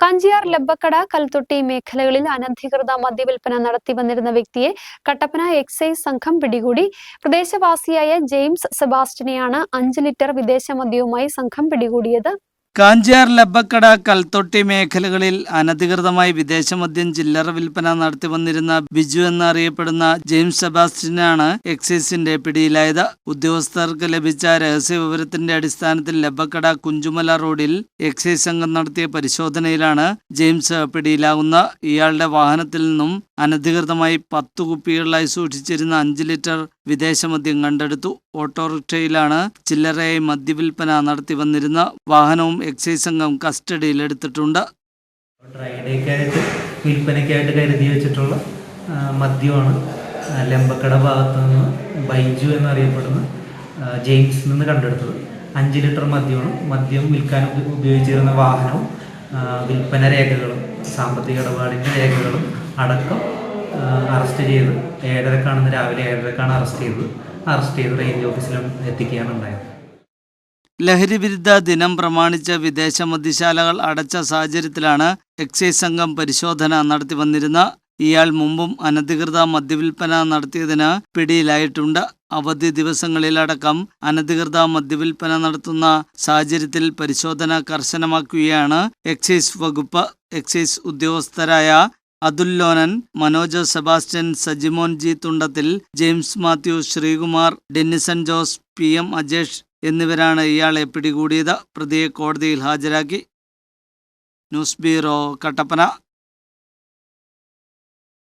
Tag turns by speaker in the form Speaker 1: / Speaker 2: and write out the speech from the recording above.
Speaker 1: കഞ്ചിയാർ ലബ്ബക്കട കൽത്തൊട്ടി മേഖലകളിൽ അനധികൃത മദ്യവിൽപ്പന നടത്തി വന്നിരുന്ന വ്യക്തിയെ കട്ടപ്പന എക്സൈസ് സംഘം പിടികൂടി. പ്രദേശവാസിയായ ജെയിംസ് സെബാസ്റ്റിനെയാണ് അഞ്ച് ലിറ്റർ വിദേശ മദ്യവുമായി സംഘം പിടികൂടിയത്.
Speaker 2: കാഞ്ചിയാർ ലബ്ബക്കട കൽത്തൊട്ടി മേഖലകളിൽ അനധികൃതമായി വിദേശമദ്യം ചില്ലറ വിൽപ്പന നടത്തി വന്നിരുന്ന ബിജു എന്നറിയപ്പെടുന്ന ജെയിംസ് സെബാസ്റ്റ്യനാണ് എക്സൈസിന്റെ പിടിയിലായത്. ഉദ്യോഗസ്ഥർക്ക് ലഭിച്ച രഹസ്യ വിവരത്തിന്റെ അടിസ്ഥാനത്തിൽ ലബ്ബക്കട കുഞ്ചുമല റോഡിൽ എക്സൈസ് സംഘം നടത്തിയ പരിശോധനയിലാണ് ജെയിംസ് പിടിയിലാകുന്ന. ഇയാളുടെ വാഹനത്തിൽ നിന്നും അനധികൃതമായി പത്തു കുപ്പികളിലായി സൂക്ഷിച്ചിരുന്ന അഞ്ച് ലിറ്റർ വിദേശമദ്യം കണ്ടെടുത്തു. ഓട്ടോറിക്ഷയിലാണ് ചില്ലറയായി മദ്യവിൽപ്പന നടത്തി വന്നിരുന്ന വാഹനവും എക്സൈസ് സംഘം കസ്റ്റഡിയിലെടുത്തിട്ടുണ്ട്
Speaker 3: ഡ്രൈഡേക്കായിട്ട് വിൽപ്പനയ്ക്കായിട്ട് കരുതി വെച്ചിട്ടുള്ള മദ്യമാണ്. ലെമ്പക്കട ഭാഗത്ത് നിന്ന് ബൈജു എന്നറിയപ്പെടുന്ന ജെയിംസ് നിന്ന് കണ്ടെടുത്തത്. അഞ്ച് ലിറ്റർ മദ്യമാണ്. മദ്യം വിൽക്കാൻ ഉപയോഗിച്ചിരുന്ന വാഹനവും വിൽപ്പന രേഖകളും സാമ്പത്തിക ഇടപാടിന്റെ രേഖകളും അടക്കം അറസ്റ്റ് ചെയ്ത്. ഏഴരക്കാണെന്ന് രാവിലെ ഏഴരക്കാണ് അറസ്റ്റ് ചെയ്തത്. അറസ്റ്റ് ചെയ്ത് റേഞ്ച് ഓഫീസിലും എത്തിക്കുകയാണ് ഉണ്ടായത്.
Speaker 2: ലഹരിവിരുദ്ധ ദിനം പ്രമാണിച്ച് വിദേശ മദ്യശാലകൾ അടച്ച സാഹചര്യത്തിലാണ് എക്സൈസ് സംഘം പരിശോധന നടത്തി വന്നിരുന്ന ഇയാൾ മുമ്പും അനധികൃത മദ്യവിൽപ്പന നടത്തിയതിന് പിടിയിലായിട്ടുണ്ട്. അവധി ദിവസങ്ങളിലടക്കം അനധികൃത മദ്യവിൽപ്പന നടത്തുന്ന സാഹചര്യത്തിൽ പരിശോധന കർശനമാക്കുകയാണ് എക്സൈസ് വകുപ്പ്. എക്സൈസ് ഉദ്യോഗസ്ഥരായ അതുല്ലോനൻ Manoj Sebastian Sajimon G Thundathil James Mathew Sreekumar Dennison Jose P M Ajesh എന്നിവരാണ് ഇയാളെ പിടികൂടിയത്. പ്രതിയെ കോടതിയിൽ ഹാജരാക്കി. News bureau Kattappana.